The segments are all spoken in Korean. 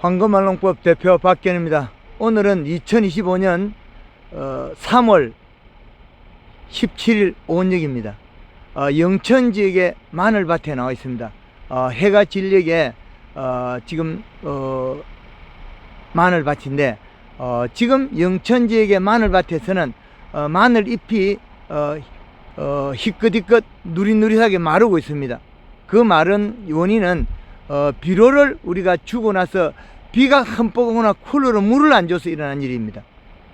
황금말농법 대표 박견입니다. 오늘은 2025년 어, 3월 17일 오은역입니다. 어, 영천 지역의 마늘밭에 나와 있습니다. 어, 해가 진력에 어, 지금 어, 마늘밭인데 어, 지금 영천 지역의 마늘밭에서는 어, 마늘 잎이 어, 어, 희끗희끗 누릿누릿하게 마르고 있습니다. 그 마른 원인은 어, 비료를 우리가 주고 나서 비가 흠뻑 오거나 쿨러로 물을 안 줘서 일어난 일입니다.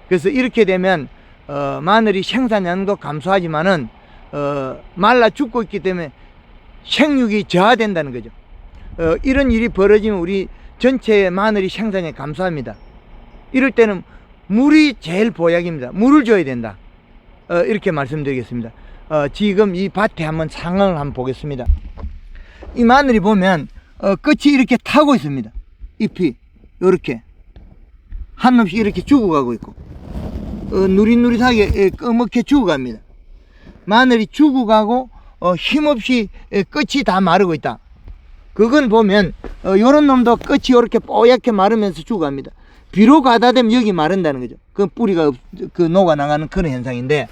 그래서 이렇게 되면 어, 마늘이 생산량도 감소하지만은 어, 말라 죽고 있기 때문에 생육이 저하된다는 거죠. 어, 이런 일이 벌어지면 우리 전체의 마늘이 생산량이 감소합니다. 이럴 때는 물이 제일 보약입니다. 물을 줘야 된다. 어, 이렇게 말씀드리겠습니다. 어, 지금 이 밭에 한번 상황을 한번 보겠습니다. 이 마늘이 보면 어, 끝이 이렇게 타고 있습니다. 잎이 이렇게 한 놈씩 이렇게 죽어가고 있고 어, 누릿누릿하게 예, 꺼멓게 죽어갑니다. 마늘이 죽어가고 어, 힘없이 예, 끝이 다 마르고 있다. 그건 보면 어, 요런 놈도 끝이 이렇게 뽀얗게 마르면서 죽어갑니다. 비로 가다 되면 여기 마른다는 거죠. 그 뿌리가 없- 그 녹아 나가는 그런 현상인데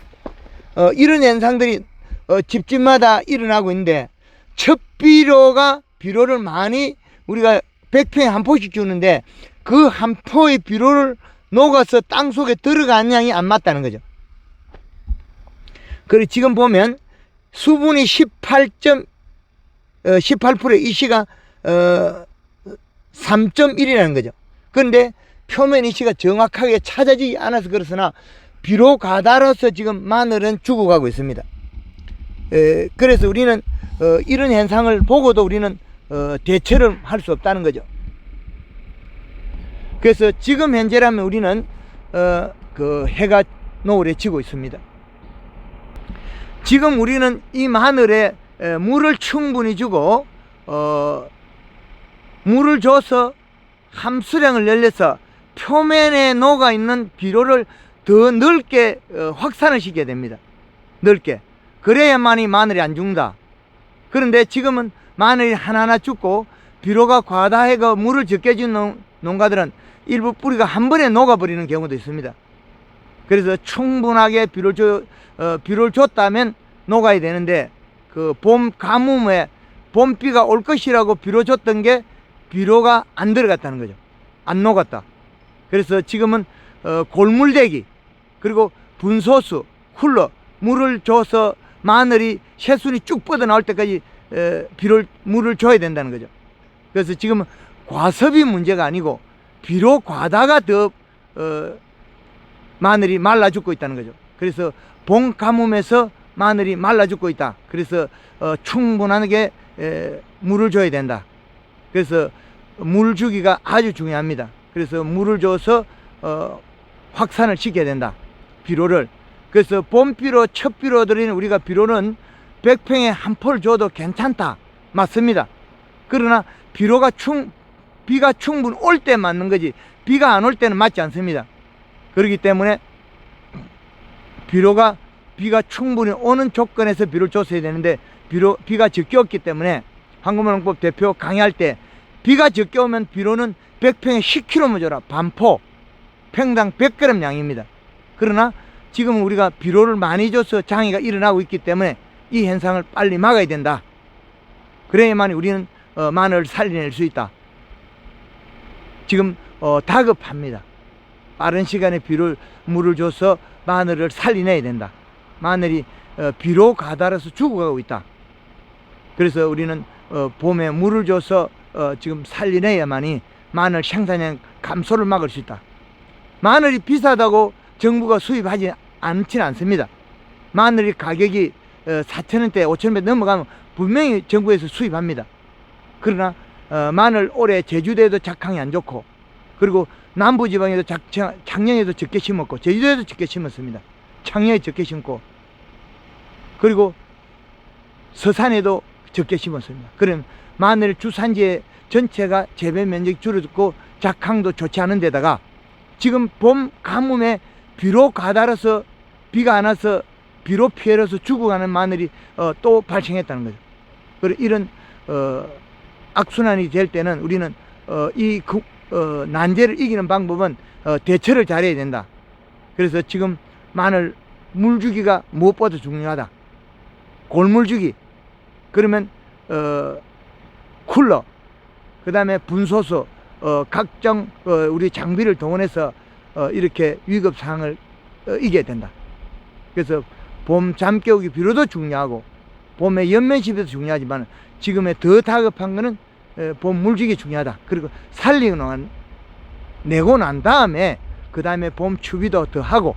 어, 이런 현상들이 어, 집집마다 일어나고 있는데 첫 비료가 비료를 많이 우리가 100평에 한 포씩 주는데 그 한 포의 비료를 녹아서 땅 속에 들어간 양이 안 맞다는 거죠. 그리고 지금 보면 수분이 18점 어, 18%의 이시가 어, 3.1이라는 거죠. 그런데 표면 이시가 정확하게 찾아지지 않아서 그렇으나 비로 가다로서 지금 마늘은 죽어가고 있습니다. 에, 그래서 우리는 어, 이런 현상을 보고도 우리는 어, 대처를 할 수 없다는 거죠. 그래서 지금 현재라면 우리는 어, 그 해가 노을에 지고 있습니다. 지금 우리는 이 마늘에 에, 물을 충분히 주고 어, 물을 줘서 함수량을 늘려서 표면에 녹아 있는 비료를 더 넓게 어, 확산을 시켜야 됩니다. 넓게. 그래야만이 마늘이 안 죽는다. 그런데 지금은 마늘이 하나하나 죽고 비료가 과다해가 물을 적게 준 농- 농가들은 일부 뿌리가 한 번에 녹아버리는 경우도 있습니다. 그래서 충분하게 비료를, 줘, 어, 비료를 줬다면 녹아야 되는데 그 봄 가뭄에 봄비가 올 것이라고 비료 줬던 게 비료가 안 들어갔다는 거죠. 안 녹았다. 그래서 지금은 어, 골물대기 그리고 분소수 쿨러 물을 줘서 마늘이 새순이 쭉 뻗어 나올 때까지 에, 비를 물을 줘야 된다는 거죠. 그래서 지금은 과습이 문제가 아니고 비료 과다가 더 어, 마늘이 말라 죽고 있다는 거죠. 그래서 봄 가뭄에서 마늘이 말라 죽고 있다. 그래서 어, 충분하게 에, 물을 줘야 된다. 그래서 물 주기가 아주 중요합니다. 그래서 물을 줘서 어, 확산을 시켜야 된다. 비료를. 그래서 봄비료, 첫비료 들인 우리가 비료는 100평에 한 포를 줘도 괜찮다. 맞습니다. 그러나 비료가 충, 비가 충분 올 때 맞는 거지 비가 안 올 때는 맞지 않습니다. 그렇기 때문에 비료가 비가 충분히 오는 조건에서 비료를 줬어야 되는데 비료, 비가 적게 왔기 때문에 황금농법 대표 강의할 때 비가 적게 오면 비료는 100평에 10kg만 줘라. 반포. 평당 100g 양입니다. 그러나 지금 우리가 비료를 많이 줘서 장애가 일어나고 있기 때문에 이 현상을 빨리 막아야 된다. 그래야만 우리는 어, 마늘을 살려낼 수 있다. 지금 어, 다급합니다. 빠른 시간에 비를 물을 줘서 마늘을 살려내야 된다. 마늘이 어, 비로 가다라서 죽어가고 있다. 그래서 우리는 어, 봄에 물을 줘서 어, 지금 살려내야만이 마늘 생산량 감소를 막을 수 있다. 마늘이 비싸다고 정부가 수입하지 않지는 않습니다. 마늘이 가격이 어, 4천원대, 5천원대 넘어가면 분명히 정부에서 수입합니다. 그러나 어, 마늘 올해 제주도에도 작황이 안 좋고 그리고 남부지방에도 작, 작- 작년에도 적게 심었고 제주도에도 적게 심었습니다. 작년에 적게 심고 그리고 서산에도 적게 심었습니다. 그럼 마늘 주산지 전체가 재배 면적이 줄어들고 작황도 좋지 않은 데다가 지금 봄 가뭄에 비로 가다라서 비가 안 와서 비로 피해라서 죽어가는 마늘이 어, 또 발생했다는 거죠. 그리고 이런 어, 악순환이 될 때는 우리는 어, 이 그- 어, 난제를 이기는 방법은 어, 대처를 잘해야 된다. 그래서 지금 마늘 물주기가 무엇보다 중요하다. 골물주기. 그러면 어, 쿨러, 그 다음에 분소수, 어, 각종 어, 우리 장비를 동원해서 어, 이렇게 위급 상황을 어, 이겨야 된다. 그래서 봄 잠깨우기 비료도 중요하고 봄에 연면시비도 중요하지만 지금의 더 다급한 거는 에, 봄 물주기 중요하다. 그리고 살리고 난, 내고 난 다음에 그 다음에 봄 추비도 더 하고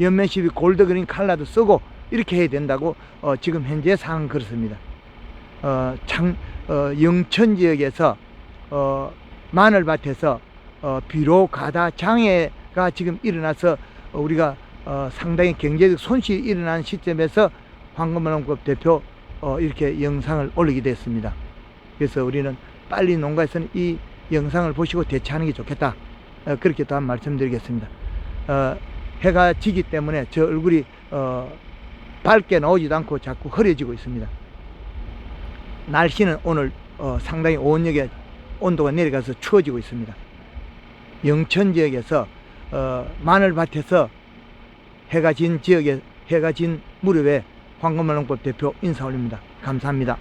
연면시비 골드그린 칼라도 쓰고 이렇게 해야 된다고 어, 지금 현재 상황 그렇습니다. 어, 장, 어, 영천 지역에서 어, 마늘밭에서 어, 비료 가다 장애 가 지금 일어나서 어, 우리가 어, 상당히 경제적 손실이 일어난 시점에서 황금만원급 대표 어, 이렇게 영상을 올리게 됐습니다. 그래서 우리는 빨리 농가에서는 이 영상을 보시고 대처하는 게 좋겠다. 어, 그렇게 또한 말씀드리겠습니다. 어, 해가 지기 때문에 저 얼굴이 어, 밝게 나오지도 않고 자꾸 흐려지고 있습니다. 날씨는 오늘 어, 상당히 온역에 온도가 내려가서 추워지고 있습니다. 영천 지역에서 어, 마늘밭에서 해가 진 지역에 해가 진 무렵에 황금만원꽃 대표 인사 올립니다. 감사합니다.